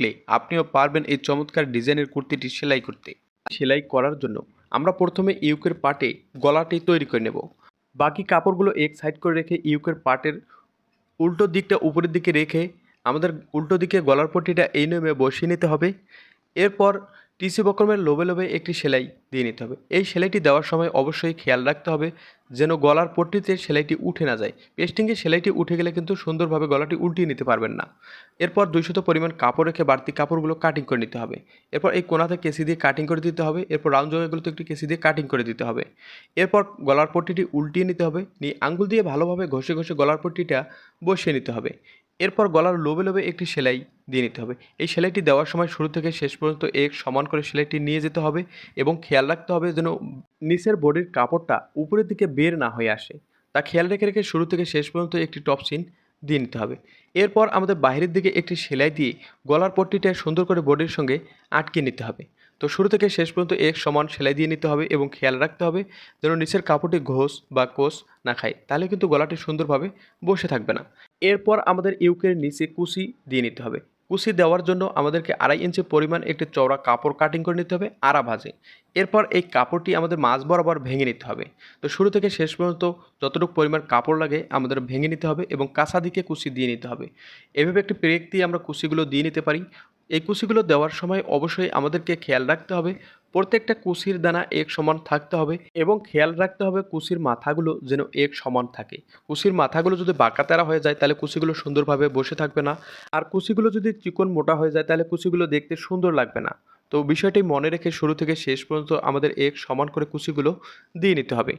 দেখলে আপনিও পারবেন এই চমৎকার ডিজাইনের কুর্তিটি সেলাই করতে। সেলাই করার জন্য আমরা প্রথমে ইউকের পাটে গলাটি তৈরি করে নেব। বাকি কাপড়গুলো এক সাইড করে রেখে ইউকের পাটের উল্টো দিকটা উপরের দিকে রেখে আমাদের উল্টো দিকে গলার পট্টিটা এই নিয়মে বসিয়ে নিতে হবে। এরপর টিসি বক্রমের লোবে লোবে একটি সেলাই দিয়ে নিতে হবে। এই সেলাইটি দেওয়ার সময় অবশ্যই খেয়াল রাখতে হবে যেন গলার পট্টিতে সেলাইটি উঠে না যায়। পেস্টিংয়ে সেলাইটি উঠে গেলে কিন্তু সুন্দরভাবে গলাটি উল্টিয়ে নিতে পারবেন না। এরপর দুইশত পরিমাণ কাপড় রেখে বাড়তি কাপড়গুলো কাটিং করে নিতে হবে। এরপর এই কোনাতে কেসি দিয়ে কাটিং করে দিতে হবে। এরপর রাউন্ড জায়গাগুলোতে একটি কেসি দিয়ে কাটিং করে দিতে হবে। এরপর গলার পট্টিটি উল্টিয়ে নিতে হবে। নিয়ে আঙ্গুল দিয়ে ভালোভাবে ঘষে ঘষে গলার পট্টিটা বসিয়ে নিতে হবে। এরপর গলার লোবে লোবে একটি সেলাই দিয়ে নিতে হবে। এই সেলাইটি দেওয়ার সময় শুরু থেকে শেষ পর্যন্ত এক সমান করে সেলাইটি নিয়ে যেতে হবে এবং খেয়াল রাখতে হবে যেন নিচের বডির কাপড়টা উপরের দিকে বের না হয়ে আসে। তা খেয়াল রেখে রেখে শুরু থেকে শেষ পর্যন্ত একটি টপ সিন দিয়ে নিতে হবে। এরপর আমাদের বাইরের দিকে একটি সেলাই দিয়ে গলার পট্টিটা সুন্দর করে বডির সঙ্গে আটকে নিতে হবে। তো শুরু থেকে শেষ পর্যন্ত এক সমান সেলাই দিয়ে নিতে হবে এবং খেয়াল রাখতে হবে যেন নিচের কাপড়টি ঘোষ বা কোষ না খায়। তাহলে কিন্তু গলাটি সুন্দরভাবে বসে থাকবে না। এরপর আমাদের ইউকের নিচে কুচি দিয়ে নিতে হবে। কুচি দেওয়ার জন্য আমাদেরকে আড়াই ইঞ্চি পরিমাণ একটি চওড়া কাপড় কাটিং করে নিতে হবে, আড়া ভাজে। এরপর এই কাপড়টি আমাদের মাছ বরাবর ভেঙে নিতে হবে। তো শুরু থেকে শেষ পর্যন্ত যতটুকু পরিমাণ কাপড় লাগে আমাদের ভেঙে নিতে হবে এবং কাঁচা দিকে কুচি দিয়ে নিতে হবে। এভাবে একটি পেরেক দিয়ে আমরা কুচিগুলো দিয়ে নিতে পারি। এই কুচিগুলো দেওয়ার সময় অবশ্যই আমাদেরকে খেয়াল রাখতে হবে প্রত্যেকটা কুচির দানা এক সমান থাকতে হবে এবং খেয়াল রাখতে হবে কুচির মাথাগুলো যেন এক সমান থাকে। কুচির মাথাগুলো যদি বাঁকা তেরা হয়ে যায়, তাহলে কুচিগুলো সুন্দরভাবে বসে থাকবে না। আর কুচিগুলো যদি চিকন মোটা হয়ে যায়, তাহলে কুচিগুলো দেখতে সুন্দর লাগবে না। তো বিষয়টি মনে রেখে শুরু থেকে শেষ পর্যন্ত আমাদের এক সমান করে কুচিগুলো দিয়ে নিতে হবে।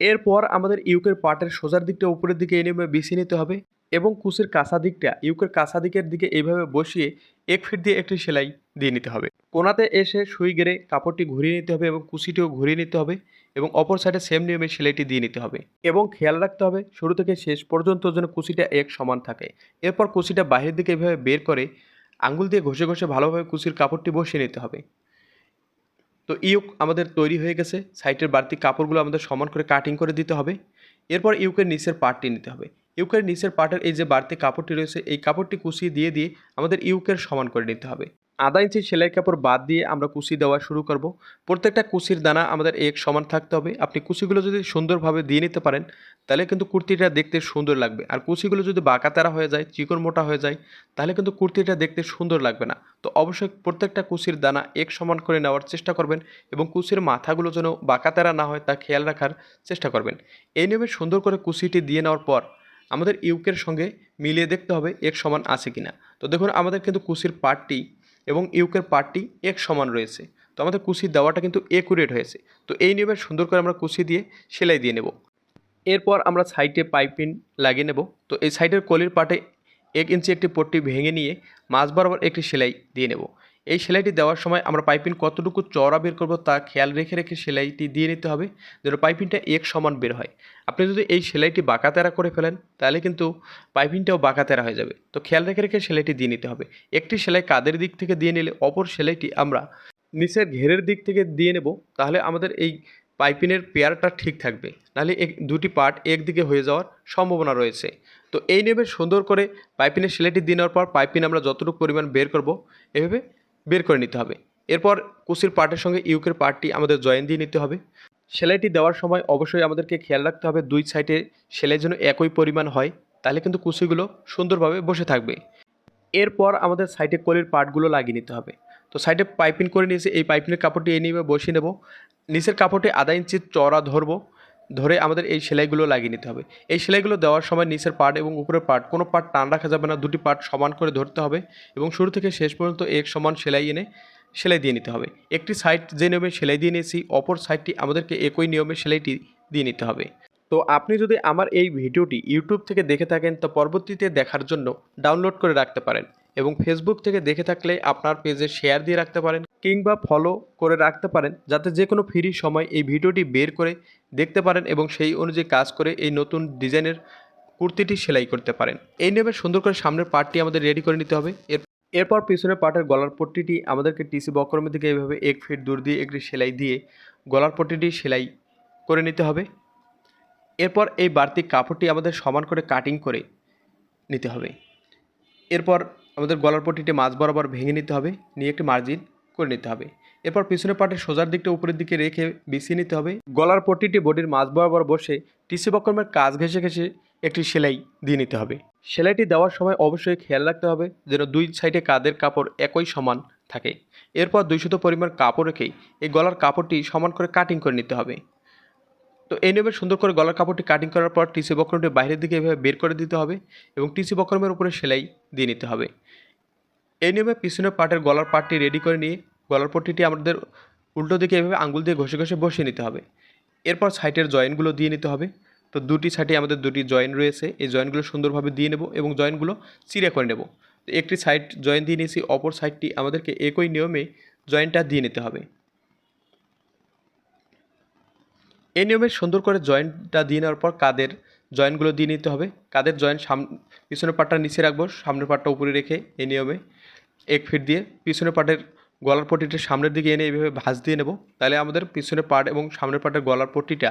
এরপর আমাদের ইউকের পাটের সোজার দিকটা উপরের দিকে এনে বিছিয়ে নিতে হবে এবং কুচির কাঁচা দিকটা, ইউকের কাঁচা দিকের দিকে এইভাবে বসিয়ে এক ফিট দিয়ে একটি সেলাই দিয়ে নিতে হবে। কোনাতে এসে সুই গেড়ে কাপড়টি ঘুরিয়ে নিতে হবে এবং কুচিটিও ঘুরিয়ে নিতে হবে এবং অপর সাইডে সেম নিয়মে সেলাইটি দিয়ে নিতে হবে এবং খেয়াল রাখতে হবে শুরু থেকে শেষ পর্যন্ত যেন কুচিটা এক সমান থাকে। এরপর কুচিটা বাইরের দিকে এভাবে বের করে আঙ্গুল দিয়ে ঘষে ঘষে ভালোভাবে কুচির কাপড়টি বসিয়ে নিতে হবে। তো ইউক আমাদের তৈরি হয়ে গেছে সাইটের বাড়তি কাপড়গুলো আমাদের সমান করে কাটিং করে দিতে হবে। এরপর ইউকের নিচের পার্টটি নিতে হবে। ইউকের নিচের পার্টের এই যে বাড়তি কাপড়টি রয়েছে, এই কাপড়টি কুচিয়ে দিয়ে দিয়ে আমাদের ইউকের সমান করে নিতে হবে। আধা ইঞ্চি সেলাই কাপড় বাদ দিয়ে আমরা কুচি দেওয়া শুরু করব। প্রত্যেকটা কুচির দানা আমাদের এক সমান থাকতে হবে। আপনি কুচিগুলো যদি সুন্দরভাবে দিয়ে নিতে পারেন, তাহলে কিন্তু কুর্তিটা দেখতে সুন্দর লাগবে। আর কুচিগুলো যদি বাঁকা তেরা হয়ে যায়, চিকন মোটা হয়ে যায়, তাহলে কিন্তু কুর্তিটা দেখতে সুন্দর লাগবে না। তো অবশ্যই প্রত্যেকটা কুচির দানা এক সমান করে নেওয়ার চেষ্টা করবেন এবং কুচির মাথাগুলো যেন বাঁকা তেরা না হয় তা খেয়াল রাখার চেষ্টা করবেন। এই নিয়মে সুন্দর করে কুচিটি দিয়ে নেওয়ার পর আমাদের ইউকের সঙ্গে মিলিয়ে দেখতে হবে এক সমান আছে কিনা। তো দেখুন, আমাদের কিন্তু কুচির পার্টটি এবং ইউকের পার্টটি এক সমান রয়েছে। তো আমাদের কুচি দেওয়াটা কিন্তু একুরেট হয়েছে। তো এই নিয়মে সুন্দর করে আমরা কুচি দিয়ে সেলাই দিয়ে নেব। এরপর আমরা সাইডে পাইপিন লাগিয়ে নেব। তো এই সাইডের কলির পাটে এক ইঞ্চি একটি পট্টি ভেঙে নিয়ে মাছ বরাবর একটি সেলাই দিয়ে নেব। এই সেলাইটি দেওয়ার সময় আমরা পাইপিং কতটুকু চড়া বের করব তা খেয়াল রেখে রেখে সেলাইটি দিয়ে নিতে হবে, যেন পাইপিংটা এক সমান বের হয়। আপনি যদি এই সেলাইটি বাঁকা তেরা করে ফেলেন, তাহলে কিন্তু পাইপিংটাও বাঁকা তেরা হয়ে যাবে। তো খেয়াল রেখে রেখে সেলাইটি দিয়ে নিতে হবে। একটি সেলাই কাদের দিক থেকে দিয়ে নিলে অপর সেলাইটি আমরা নিচের ঘেরের দিক থেকে দিয়ে নেব, তাহলে আমাদের এই পাইপিনের পেয়ারটা ঠিক থাকবে। নাহলে এক, দুটি পার্ট একদিকে হয়ে যাওয়ার সম্ভাবনা রয়েছে। তো এই নেবে সুন্দর করে পাইপিনের সেলাইটি দিয়ে নেওয়ার পর পাইপিন আমরা যতটুকু পরিমাণ বের করব, এভাবে বের করে নিতে হবে। এরপর কুচির পার্টের সঙ্গে ইউকের পার্টটি আমাদের জয়েন দিয়ে নিতে হবে। সেলাইটি দেওয়ার সময় অবশ্যই আমাদেরকে খেয়াল রাখতে হবে, দুই সাইডে সেলাই যেন একই পরিমাণ হয়, তাহলে কিন্তু কুচিগুলো সুন্দরভাবে বসে থাকবে। এরপর আমাদের সাইডে কলির পার্টগুলো লাগিয়ে নিতে হবে। তো সাইডে পাইপিং করে নিয়েছে, এই পাইপিনের কাপড়টি এই নিয়ে বসিয়ে নেব। নিচের কাপড়টি আধা ইঞ্চি চড়া ধরবো। ধরে আমাদের এই সেলাইগুলো লাগিয়ে নিতে হবে। এই সেলাইগুলো দেওয়ার সময় নিচের পার্ট এবং উপরের পার্ট কোনো পার্ট টান রাখা যাবে না, দুটি পার্ট সমান করে ধরতে হবে এবং শুরু থেকে শেষ পর্যন্ত এক সমান সেলাই এনে সেলাই দিয়ে নিতে হবে। একটি সাইড যে নিয়মে সেলাই দিয়ে নিয়েছি, অপর সাইডটি আমাদেরকে একই নিয়মে সেলাইটি দিয়ে নিতে হবে। তো আপনি যদি আমার এই ভিডিওটি ইউটিউব থেকে দেখে থাকেন, তো পরবর্তীতে দেখার জন্য ডাউনলোড করে রাখতে পারেন। এবং ফেসবুক থেকে দেখে থাকলে আপনার পেজে শেয়ার দিয়ে রাখতে পারেন কিংবা ফলো করে রাখতে পারেন যাতে যে কোনো ফ্রি সময় এই ভিডিওটি বের করে দেখতে পারেন এবং সেই অনুযায়ী কাজ করে এই নতুন ডিজাইনের কুর্তিটি সেলাই করতে পারেন। এই নিয়মে সুন্দর করে সামনের পার্টটি আমাদের রেডি করে নিতে হবে। এর এরপর পিছনের পার্টের গলার পট্টিটি আমাদেরকে টিসি বক্রমের দিকে এইভাবে এক ফিট দূর দিয়ে একটি সেলাই দিয়ে গলার পট্টিটি সেলাই করে নিতে হবে। এরপর এই বাড়তি কাপড়টি আমাদের সমান করে কাটিং করে নিতে হবে। এরপর আমাদের গলার পট্টিটি মাছ বরাবর ভেঙে নিতে হবে, নিয়ে একটি মার্জিন করে নিতে হবে। এরপর পিছনের পাটের সোজার দিকটা উপরের দিকে রেখে বিছিয়ে নিতে হবে। গলার পট্টিটি বডির মাছ বরাবর বসে টিসি বক্রমের কাজ ঘেঁষে ঘেঁষে একটি সেলাই দিয়ে নিতে হবে। সেলাইটি দেওয়ার সময় অবশ্যই খেয়াল রাখতে হবে যেন দুই সাইডে কাদের কাপড় একই সমান থাকে। এরপর দুইশত পরিমাণ কাপড় রেখেই এই গলার কাপড়টি সমান করে কাটিং করে নিতে হবে। তো এই নিয়মে সুন্দর করে গলার কাপড়টি কাটিং করার পর টিসি বক্রমটি বাইরের দিকে এভাবে বের করে দিতে হবে এবং টিসি বক্রমের উপরে সেলাই দিয়ে নিতে হবে। এই নিয়মে পিছনের পাটের গলার পাটটি রেডি করে নিয়ে, গলার পট্টিটি আমাদের উল্টো দিকে এভাবে আঙ্গুল দিয়ে ঘষে ঘষে বসিয়ে নিতে হবে। এরপর সাইটের জয়েন্টগুলো দিয়ে নিতে হবে। তো দুটি সাইডে আমাদের দুটি জয়েন্ট রয়েছে। এই জয়েন্টগুলো সুন্দরভাবে দিয়ে নেব এবং জয়েন্টগুলো চিরে করে নেব। তো একটি সাইড জয়েন্ট দিয়ে নিয়েছি, অপর সাইডটি আমাদেরকে একই নিয়মে জয়েন্টটা দিয়ে নিতে হবে। এই নিয়মে সুন্দর করে জয়েন্টটা দিয়ে নেওয়ার পর কাদের জয়েন্টগুলো দিয়ে নিতে হবে। কাদের জয়েন্ট সাম, পিছনের পাটটা নিচে রাখব, সামনের পাটটা উপরে রেখে এই নিয়মে এক ফিট দিয়ে পিছনের পাটের গলার পট্টিটা সামনের দিকে এনে এইভাবে ভাঁজ দিয়ে নেব। তাহলে আমাদের পিছনের পাট এবং সামনের পাটের গলার পট্টিটা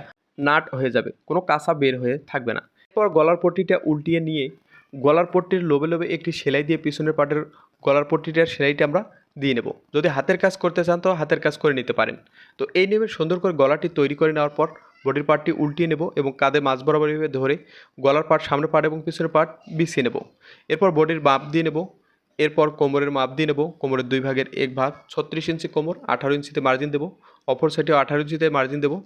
নাট হয়ে যাবে, কোনো কাঁচা বের হয়ে থাকবে না। এরপর গলার পট্টিটা উল্টিয়ে নিয়ে গলার পট্টির লোবে লোবে একটি সেলাই দিয়ে পিছনের পাটের গলার পট্টিটার সেলাইটা আমরা দিয়ে নেব। যদি হাতের কাজ করতে চান তো হাতের কাজ করে নিতে পারেন। তো এই নিয়মে সুন্দর করে গলাটি তৈরি করে নেওয়ার পর বডির পার্টটি উল্টিয়ে নেব এবং কাঁধে মাছ বরাবর ধরে গলার পার্ট সামনের পার্ট এবং পিছনের পার্ট বিছিয়ে নেব। এরপর বডির মাপ দিয়ে নেব। এরপর কোমরের মাপ দিয়ে নেব, কোমরের দুই ভাগের এক ভাগ, ছত্রিশ ইঞ্চি কোমর, আঠারো ইঞ্চিতে মার্জিন দেবো অপর সাইডেও আঠারো ইঞ্চিতে মার্জিন দেবো।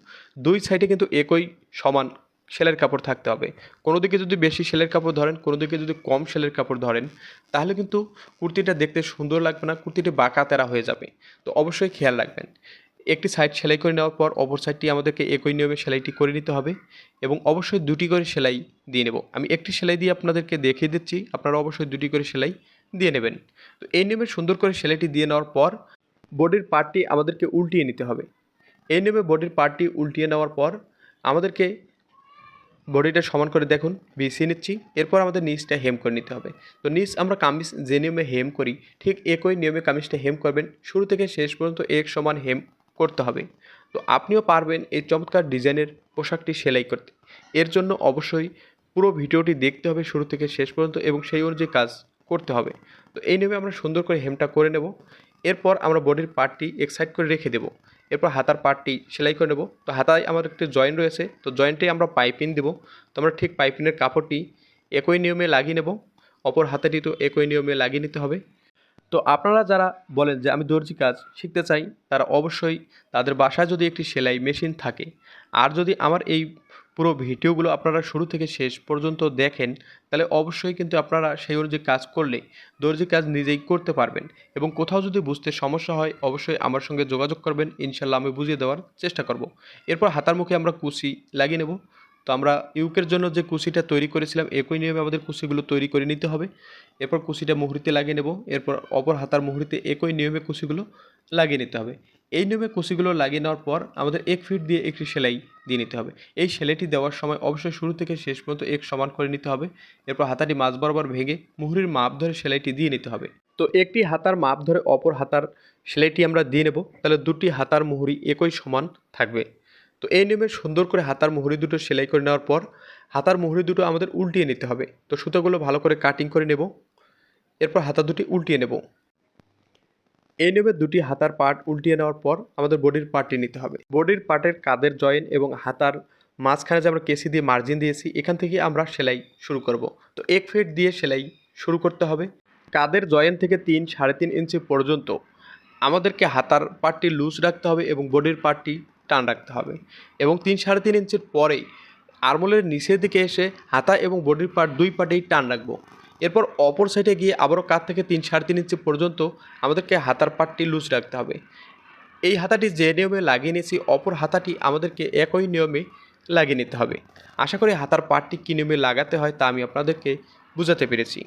দুই সাইডে কিন্তু একই সমান সেলের কাপড় থাকতে হবে। কোনো দিকে যদি বেশি সেলের কাপড় ধরেন, কোনো দিকে যদি কম সেলের কাপড় ধরেন, তাহলে কিন্তু কুর্তিটা দেখতে সুন্দর লাগবে না, কুর্তিটি বাঁকা তেরা হয়ে যাবে। তো অবশ্যই খেয়াল রাখবেন। একটি সাইড সেলাই করে নেওয়ার পর অপর সাইডটি আমাদেরকে একই নিয়মে সেলাইটি করে নিতে হবে এবং অবশ্যই দুটি করে সেলাই দিয়ে নেব। আমি একটি সেলাই দিয়ে আপনাদেরকে দেখিয়ে দিচ্ছি, আপনারা অবশ্যই দুটি করে সেলাই দিয়ে নেবেন। তো এই নিয়মে সুন্দর করে সেলাইটি দিয়ে নেওয়ার পর বডির পার্টটি আমাদেরকে উল্টিয়ে নিতে হবে। এই নিয়মে বডির পার্টটি উল্টিয়ে নেওয়ার পর আমাদেরকে বডিটা সমান করে দেখুন, বিছিয়ে নিচ্ছি। এরপর আমাদের নিচটা হেম করে নিতে হবে। তো নিচ আমরা কামিজ যে নিয়মে হেম করি, ঠিক একই নিয়মে কামিজটা হেম করবেন। শুরু থেকে শেষ পর্যন্ত এক সমান হেম করতে হবে। তো আপনিও পারবেন এই চমৎকার ডিজাইনের পোশাকটি সেলাই করতে। এর জন্য অবশ্যই পুরো ভিডিওটি দেখতে হবে শুরু থেকে শেষ পর্যন্ত এবং সেই অনুযায়ী কাজ করতে হবে। তো এই নিয়মে আমরা সুন্দর করে হেমটা করে নেব। এরপর আমরা বডির পার্টটি এক সাইড করে রেখে দেবো। এরপর হাতার পার্টটি সেলাই করে নেব। তো হাতায় আমাদের একটি জয়েন্ট রয়েছে। তো জয়েন্টে আমরা পাইপিং দেবো। তো আমরা ঠিক পাইপিংয়ের কাপড়টি একই নিয়মে লাগিয়ে নেব। অপর হাতাটি তো একই নিয়মে লাগিয়ে নিতে হবে। তো আপনারা যারা বলেন যে আমি দর্জি কাজ শিখতে চাই, তারা অবশ্যই তাদের বাসায় যদি একটি সেলাই মেশিন থাকে, আর যদি আমার এই পুরো ভিডিওগুলো আপনারা শুরু থেকে শেষ পর্যন্ত দেখেন, তাহলে অবশ্যই কিন্তু আপনারা সেই অনুযায়ী কাজ করলে দর্জি কাজ নিজেই করতে পারবেন। এবং কোথাও যদি বুঝতে সমস্যা হয়, অবশ্যই আমার সঙ্গে যোগাযোগ করবেন। ইনশাল্লাহ আমি বুঝিয়ে দেওয়ার চেষ্টা করব। এরপর হাতার মুখে আমরা কুচি লাগিয়ে নেব। তো আমরা ইউকের জন্য যে কুচিটা তৈরি করেছিলাম, একই নিয়মে আমাদের কুচিগুলো তৈরি করে নিতে হবে। এরপর কুচিটা মুহুরিতে লাগিয়ে নেব, এরপর অপর হাতার মুহুরিতে একই নিয়মে কুচিগুলো লাগিয়ে নিতে হবে। এই নিয়মে কুচিগুলো লাগিয়ে নেওয়ার পর আমাদের এক ফিট দিয়ে একটি সেলাই দিয়ে নিতে হবে। এই সেলাইটি দেওয়ার সময় অবশ্যই শুরু থেকে শেষ পর্যন্ত এক সমান করে নিতে হবে। এরপর হাতাটি মাছ বরাবর ভেঙে মুহুরির মাপ ধরে সেলাইটি দিয়ে নিতে হবে। তো একটি হাতার মাপ ধরে অপর হাতার সেলাইটি আমরা দিয়ে নেব, তাহলে দুটি হাতার মুহুরি একই সমান থাকবে। তো এই নিয়মে সুন্দর করে হাতার মুহুরি দুটো সেলাই করে নেওয়ার পর হাতার মুহুরি দুটো আমাদের উল্টিয়ে নিতে হবে। তো সুতোগুলো ভালো করে কাটিং করে নেব। এরপর হাতা দুটি উল্টিয়ে নেব। এই নিয়মে দুটি হাতার পার্ট উল্টিয়ে নেওয়ার পর আমাদের বডির পার্টটি নিতে হবে। বডির পার্টের কাদের জয়েন এবং হাতার মাঝখানে যে আমরা কেসি দিয়ে মার্জিন দিয়েছি, এখান থেকে আমরা সেলাই শুরু করব। তো এক ফিট দিয়ে সেলাই শুরু করতে হবে। কাদের জয়েন থেকে তিন, সাড়ে তিন ইঞ্চি পর্যন্ত আমাদেরকে হাতার পার্টটি লুজ রাখতে হবে এবং বডির পার্টটি টান রাখতে হবে। এবং তিন সাড়ে তিন ইঞ্চির পরেই আরমোলের নিচের দিকে এসে হাতা এবং বডির পার্ট দুই পার্টেই টান রাখব। এরপর অপর সাইডে গিয়ে আবারও কাত থেকে তিন সাড়ে তিন ইঞ্চি পর্যন্ত আমাদেরকে হাতার পার্টটি লুজ রাখতে হবে। এই হাতাটি যে নিয়মে লাগিয়ে নিয়েছি, অপর হাতাটি আমাদেরকে একই নিয়মে লাগিয়ে নিতে হবে। আশা করি হাতার পার্টটি কী নিয়মে লাগাতে হয় তা আমি আপনাদেরকে বুঝাতে পেরেছি।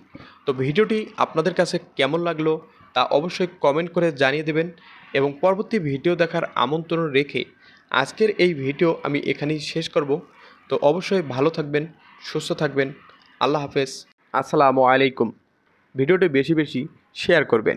তো ভিডিওটি আপনাদের কাছে কেমন লাগল তা অবশ্যই কমেন্ট করে জানিয়ে দেবেন এবং পরবর্তী ভিডিও দেখার আমন্ত্রণ রেখে আজকের এই ভিডিও আমি এখানেই শেষ করব। তো অবশ্যই ভালো থাকবেন, সুস্থ থাকবেন। আল্লাহ হাফেজ। আসসালামু আলাইকুম। ভিডিওটি বেশি বেশি শেয়ার করবেন।